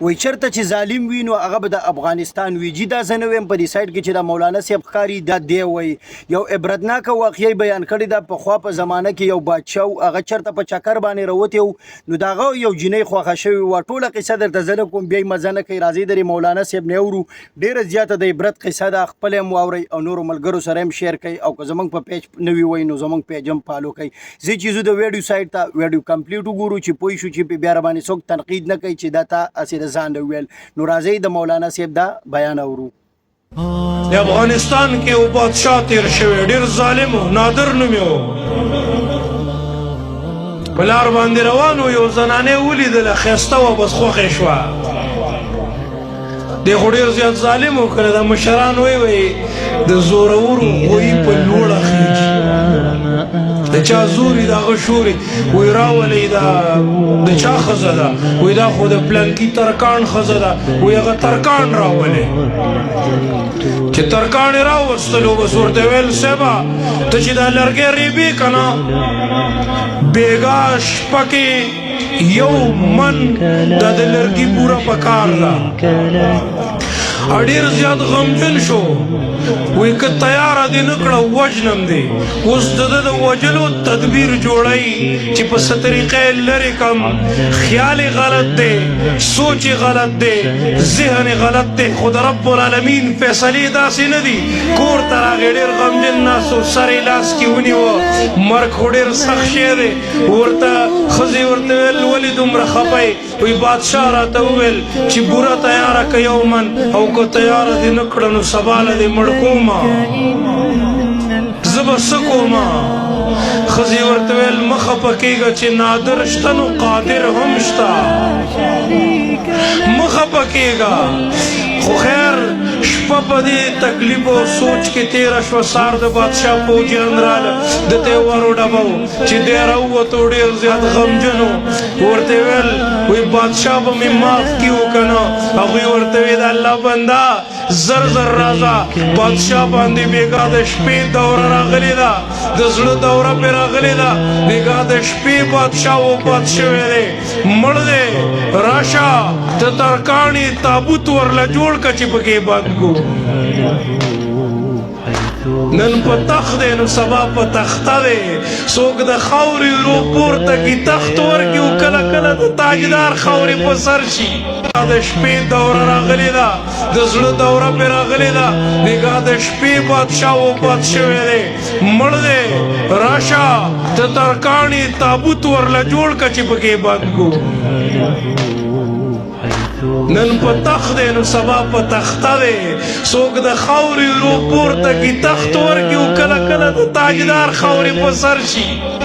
وای چرته چې ظالم وي نو هغه به د افغانستان وي. جی دا زه نه ویم په دې سایت کې چې د مولانا صاحب ښکاري دا دی وای. یو عبرتناکه واقعي بیان کړی دا په خوا په زمانه کې یو بادشاه هغه چرته په چکر باندې راوتی و. نو داغه یو جنۍ خوښه شوی و ټوله قصه درته زه نه کوم بیا یې مزه نه کوي. راځي درې مولانا صاحب نه اورو. ډیره زیاته د عبرت قصه ده خپل هم واورئ او نورو ملګرو سره هم شیر کړئ او که زمونږ په پیج نوي وای نو زمونږ پیج هم فالو کړئ زه چې زه د ویډیو سایت ته ویډیو کمپلیټ وګورو چې پوه شو چې بیا باندې څوک تنقید نه کوي چې دا تا اسې ځان ویل. نو راځي د مولانا صاحب دا بیان اورو. د افغانستان کې یو بادشاه تیر شوی ډیر ظالم و نادر نومي و. په لار باندې روان و یو زنانه ولیدله ښایسته وه بس خوښې شوه. دی خو ډېر زیات ظالم و کله د مشران وی وی د زورورو غوی په لوړه خیږي د چا زوري د هغه شوري وی راولئ دا د چا ښځه ده وی دا خو د پلنکي ترکان ښځه ده وی هغه ترکان راولئ چې ترکان راوستلو بس ورته ویل صاحبه ته چې دا لرګی ریبې که نه بېګا شپه کې یو من دا د لرګي پوره پکار ده اډیر زیات غمجن شو. وی که تیار دي نکړه وجنم دي اوس د د وجلو تدبیر جوړای چې په ستریقې لری کم. خیال غلط دی سوچ غلط دی ذهن غلط دی. خود رب العالمین فیصله داسې نه دي. کور تر هغه ډیر غمجن ناسو سره لاس کې ونیو مرګ ډیر سخت شی دی. ورته خزي ورته دومره خپای وی بادشاہ راته وویل چې بورا تیار ک یو من او کو تیار دي نکړه نو سباله دي مړ کوما زب سکوما خزي ورته ویل مخه پکېږي چې نادر شته نو قادر هم شته مخه پکېږي خو خیر شپه په دې تکلیف او سوچ کې تیر شو سار د بادشاہ پوجي رااله د ته ورو ډبو چې ډیر او تو ډیر زیات غمجنو ورته ویل وی بادشاہ به می معاف کیو کنه هغه ورته وی د الله بندا زر زر رازا بادشاہ باندې بیګا د شپې دور راغلی دا د زړه دوره پر راغلی دا بیګا د شپې بادشاہ او بادشاہ ویلې مړ دې راشا ته ترکانی تابوت ورله جوړ کچې پکې کو نن په تخت دی نو سبا په تخته دی. څوک د خاورې ورو پورته کی تخت ورکي او کله کله د تاجدار خاورې په سر شي. د شپې دوره راغلی ده. د زړه دوره پې راغلی ده. نګاه د شپې بادشاه او بادشاه دی. مړ دی راشه ته ترکاڼي تابوت ورله جوړ که چې پکې بند کو نن په تخت دی نو سبا په تخته دی. څوک د خاورې ورو پورته کی تخت ورکي او کله کله د تاجدار خاورې په سر شي